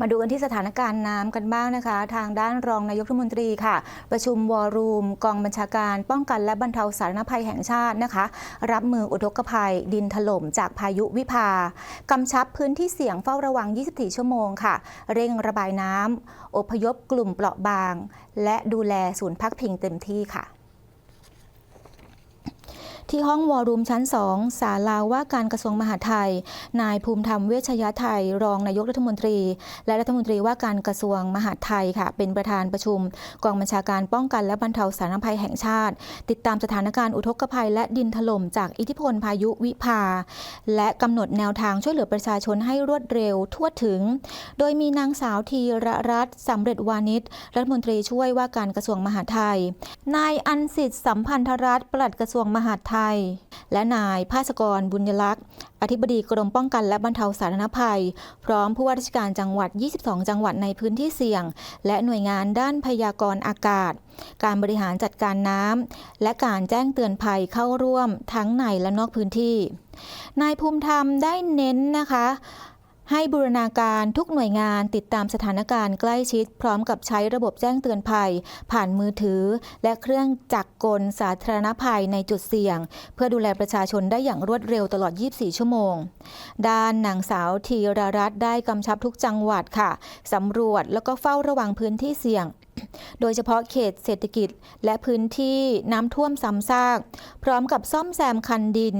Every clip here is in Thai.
มาดูกันที่สถานการณ์น้ำกันบ้างนะคะ ทางด้านรองนายกรัฐมนตรีค่ะ ประชุมวอรูม กองบัญชาการ ป้องกันและบรรเทาสาธารณภัยแห่งชาตินะคะ รับมืออุทกภัย ดินถล่มจากพายุวิภากำชับพื้นที่เสี่ยงเฝ้าระวัง 24 ชั่วโมงค่ะ เร่งระบายน้ำอพยพกลุ่มเปราะบาง และดูแลศูนย์พักพิงเต็มที่ค่ะ ที่ห้องวอรูมชั้น 2 ศาลาว่าการกระทรวงมหาดไทย นายภูมิธรรมเวชยไทย รองนายกรัฐมนตรี และรัฐมนตรีว่าการกระทรวงมหาดไทยค่ะ เป็นประธานประชุม กองบัญชาการป้องกันและบรรเทาสาธารณภัยแห่งชาติ ติดตามสถานการณ์อุทกภัย และดินถล่มจากอิทธิพลพายุวิภา และกำหนดแนวทางช่วยเหลือประชาชนให้รวดเร็วทั่วถึง โดยมีนางสาวธีรรัตน์สำเร็จวานิชรัฐมนตรีช่วยว่าการกระทรวงมหาดไทย นายอันสิทธิ์สัมพันธรัฐปลัดกระทรวงมหาดไทยและนายภาสกรบุญยลักษณ์ อธิบดีกรมป้องกันและบรรเทาสาธารณภัย พร้อมผู้ว่าราชการจังหวัด 22 จังหวัดในพื้นที่เสี่ยง และหน่วยงานด้านพยากรณ์อากาศ การบริหารจัดการน้ำและการแจ้งเตือนภัยเข้าร่วมทั้งในและนอกพื้นที่ นายภูมิธรรมได้เน้นนะคะ ให้บูรณาการทุกหน่วยงานติดตามสถานการณ์ใกล้ชิด พร้อมกับใช้ระบบแจ้งเตือนภัย ผ่านมือถือ และเครื่องจักรกลสาธารณภัยในจุดเสี่ยง เพื่อดูแลประชาชนได้อย่างรวดเร็วตลอด 24 ชั่วโมง ด้านนางสาวธีรรัตน์ได้กำชับทุกจังหวัดค่ะสำรวจแล้วก็เฝ้าระวังพื้นที่เสี่ยงโดยเฉพาะเขตเศรษฐกิจและพื้นที่น้ำท่วมซ้ำซาก พร้อมกับซ่อมแซมคันดิน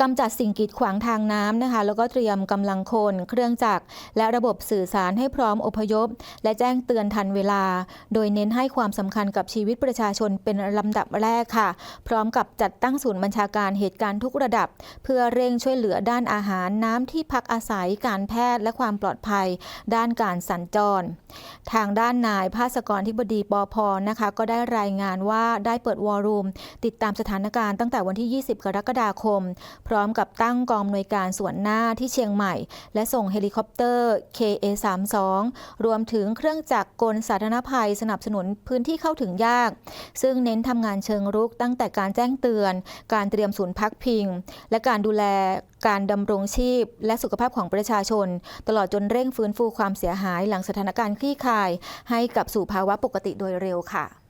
กำจัดสิ่งกีดขวางทางน้ำนะคะ แล้วก็เตรียมกำลังคน เครื่องจักร และระบบสื่อสารให้พร้อมอพยพ และแจ้งเตือนทันเวลา โดยเน้นให้ความสำคัญกับชีวิตประชาชนเป็นลำดับแรกค่ะ พร้อมกับจัดตั้งศูนย์บัญชาการเหตุการณ์ทุกระดับ เพื่อเร่งช่วยเหลือด้านอาหารน้ำที่พักอาศัยการแพทย์และความปลอดภัย ด้านการสัญจร ทางด้านนายภาสกรที่บดีปอพนะคะ ก็ได้รายงานว่าได้เปิดวอรูมติดตามสถานการณ์ตั้งแต่วันที่ 20 กรกฎาคมพร้อมกับตั้งกองอำนวยการส่วนหน้าที่เชียงใหม่ และส่งเฮลิคอปเตอร์ KA32 รวมถึงเครื่องจักรกลสาธารณภัยสนับสนุนพื้นที่เข้าถึงยาก ซึ่งเน้นทำงานเชิงรุกตั้งแต่การแจ้งเตือน การเตรียมศูนย์พักพิง และการดูแลการดำรงชีพ และสุขภาพของประชาชน ตลอดจนเร่งฟื้นฟูความเสียหายหลังสถานการณ์คลี่คลาย ให้กลับสู่ภาวะปกติโดยเร็วค่ะ